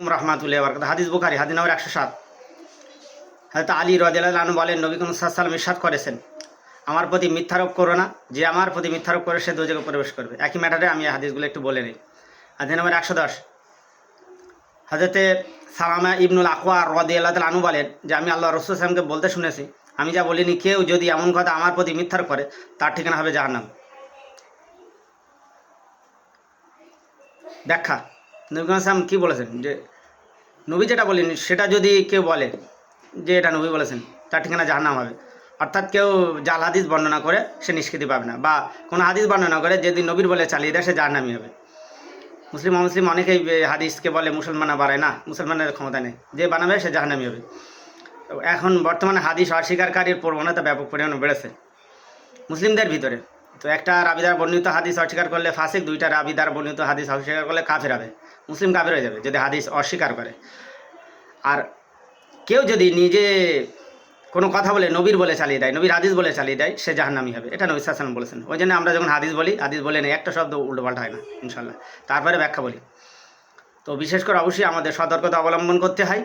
রহমাতুল্লাহ হাদিস বুখারি একশো সাত। হয়তো আলী বলেন, নবী সাল্লাম ইরশাদ করেছেন, আমার প্রতি মিথ্যারোপ করো না, যে আমার প্রতি মিথ্যারোপ করে সে দুজকে প্রবেশ করবে। একই ম্যাটারে আমি হাদিসগুলো একটু বলে নিই। হাদিস নম্বর একশো দশ। হাজরতে সালামা ইবনুল আকোয়া রদি আল্লাহ আনু বলেন যে, আমি আল্লাহ রসুল সালামকে বলতে শুনেছি, আমি যা বলিনি, কেউ যদি এমন কথা আমার প্রতি মিথ্যার করে, তার ঠিকানা হবে জাহান্নাম। ব্যাখ্যা। নবী সালাম কী বলেছেন? যে নবী যেটা বলেন, সেটা যদি কেউ বলে যে এটা নবী বলেছেন, তার ঠিকানা জাহান্নাম হবে। অর্থাৎ কেউ জাল হাদিস বর্ণনা করে সে নিষ্কৃতি পাবে না, বা কোনো হাদিস বর্ণনা করে যদি নবীর বলে চালিয়ে দেয়, সে জাহান্নামি হবে। মুসলিম, অমুসলিম অনেকেই হাদিসকে বলে মুসলমানা বাড়ায় না মুসলমানের ক্ষমতা নেই। যে বানাবে, সে জাহান্নামি হবে। এখন বর্তমানে হাদিস অস্বীকারীর প্রবণতা ব্যাপক পরিমাণে বেড়েছে। মুসলিমদের ভিতরে তো একটা রাবিদার বর্ণিত হাদিস অস্বীকার করলে ফাসিক, দুইটা রাবিদার বর্ণিত হাদিস অস্বীকার করলে কাফের হবে। মুসলিম কাফের হয়ে যাবে যদি হাদিস অস্বীকার করে। আর কেউ যদি নিজে কোনো কথা বলে নবীর বলে চালিয়ে দেয়, নবীর হাদিস বলে চালিয়ে দেয়, সে জাহান্নামি হবে। এটা নবী সাসান বলেছেন। ওই জন্য আমরা যখন হাদিস বলি, হাদিস বলে নেই, একটা শব্দ উল্টোপাল্টা হয় না ইনশাল্লাহ তারপরে ব্যাখ্যা বলি। তো বিশেষ করে অবশ্যই আমাদের সতর্কতা অবলম্বন করতে হয়।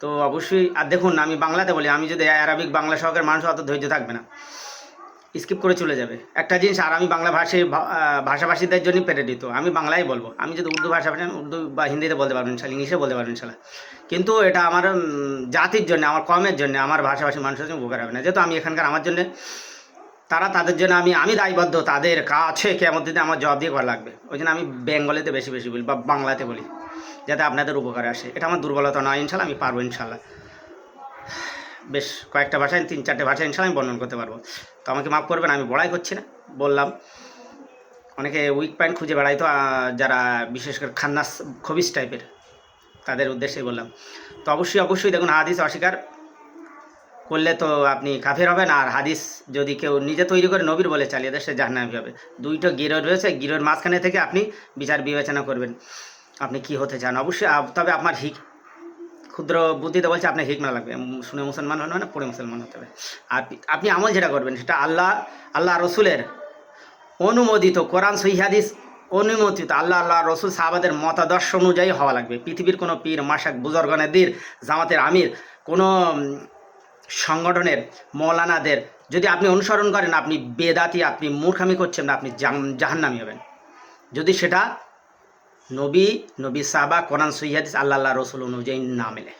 তো অবশ্যই, আর দেখুন, আমি বাংলাতে বলি, আমি যদি অ্যারাবিক বাংলা সহকারে, মানুষ অত ধৈর্য থাকবে না। স্কিপ করে চলে যাবে। একটা জিনিস আর আমি বাংলা ভাষী ভাষাভাষীদের জন্য প্রেরিত আমি বাংলাই বলব। আমি যদি উর্দু ভাষা ভাষা উর্দু বা হিন্দিতে বলতে পারবেন ইনশাল্লাহ, ইংলিশে বলতে পারবেন ইনশাল্লাহ। কিন্তু এটা আমার জাতির জন্য, আমার কমের জন্য, আমার ভাষাভাষী মানুষের জন্য উপকার হবে না। যেহেতু আমি এখানকার আমার জন্য, তারা তাদের জন্য আমি আমি দায়বদ্ধ। তাদের কাছে কেমন দিতে আমার জবাব দিয়ে করা লাগবে। ওই জন্য আমি বেঙ্গলিতে বেশি বেশি বলি বা বাংলাতে বলি, যাতে আপনাদের উপকারে আসে। এটা আমার দুর্বলতা নয়, ইনশাল্লাহ, আমি পারব, ইনশাল্লাহ। বেশ কয়েকটা ভাষায় তিন চারটে ভাষায় ইনশাল্লাহ আমি বর্ণন করতে পারব। তো আমাকে মাফ করবেন, আমি বড়াই করছি না, বললাম। অনেকে উইক পয়েন্ট খুঁজে বেড়াই তো যারা বিশেষ করে খান্নাস, খবিস টাইপের তাদের উদ্দেশ্যেই বললাম। তো অবশ্যই অবশ্যই দেখুন, হাদিস অস্বীকার করলে তো আপনি কাফের হবেন, আর হাদিস যদি কেউ নিজে তৈরি করে নবীর বলে চালিয়ে দেয়, সে জাহান্নামী হবে। দুইটো গিরো রয়েছে, গিরোর মাঝখানে থেকে আপনি বিচার বিবেচনা করবেন, আপনি কি হতে চান। অবশ্যই তবে আপনার ক্ষুদ্র বুদ্ধিতে বলছে, আপনার হিকমা লাগবে। শুনে মুসলমান হন না পড়ে মুসলমান হতে হবে। আর আপনি আমল যেটা করবেন, সেটা আল্লাহ আল্লাহ রসুলের অনুমোদিত কোরআন সহিহাদিস অনুমোদিত আল্লাহ আল্লাহ রসুল সাহাবাদের মতাদর্শ অনুযায়ী হওয়া লাগবে। পৃথিবীর কোনো পীর মাসাক বুজর্গনের দীর জামাতের আমির, কোনো সংগঠনের মৌলানাদের যদি আপনি অনুসরণ করেন, আপনি বেদাতি, আপনি মূর্খামি করছেন না আপনি জাহান্নামি হবেন। যদি সেটা নবী নবী সাহাবা, কোরআন সহিহাদিস আল্লাহ রসুল অনুযায়ী না মেলে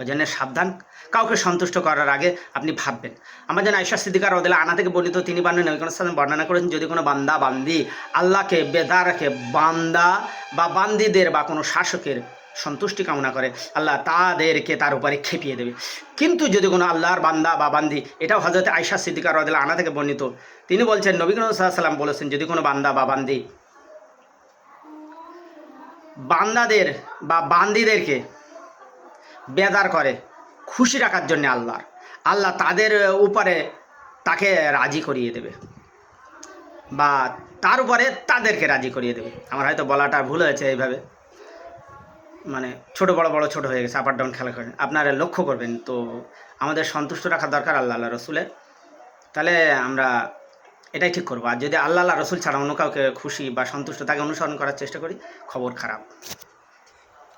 ওই জন্য সাবধান। কাউকে সন্তুষ্ট করার আগে আপনি ভাববেন। আমার যেন আয়সা সিদ্দিকার রদিল্লা আনা থেকে বর্ণিত তিনি বান্না নবী কোন সালাম বর্ণনা করেছেন, যদি কোনো বান্দা, বান্দি আল্লাহকে, বেদারকে, বান্দা বা বান্দিদের বা কোনো শাসকের সন্তুষ্টি কামনা করে, আল্লাহ তাদেরকে তার উপরে খেপিয়ে দেবে। কিন্তু যদি কোনো আল্লাহর বান্দা বা বান্দি, এটাও হজরত আয়সা সিদ্দিকার রদিল্লা আনা থেকে বর্ণিত, তিনি বলছেন, নবী কোন সাল্লাম বলেছেন, যদি কোনো বান্দা বা বান্দি বান্দাদের বা বান্দিদেরকে বেদার করে, খুশি রাখার জন্য আল্লাহর। আল্লাহ তাদের উপরে তাকে রাজি করিয়ে দেবে বা তার উপরে তাদেরকে রাজি করিয়ে দেবে। আমার হয়তো বলাটা ভুল হয়েছে এইভাবে। মানে ছোট, বড় বড়, ছোট হয়ে গেছে আপার ডাউন খেলা করেন। আপনারা লক্ষ্য করবেন তো আমাদের সন্তুষ্ট রাখা দরকার আল্লাহ আল্লাহ রসুলের। তাহলে আমরা এটাই ঠিক করব। আর যদি আল্লাহ রসুল ছাড়া অন্য কাউকে খুশি বা সন্তুষ্ট, তাকে অনুসরণ করার চেষ্টা করি, খবর খারাপ।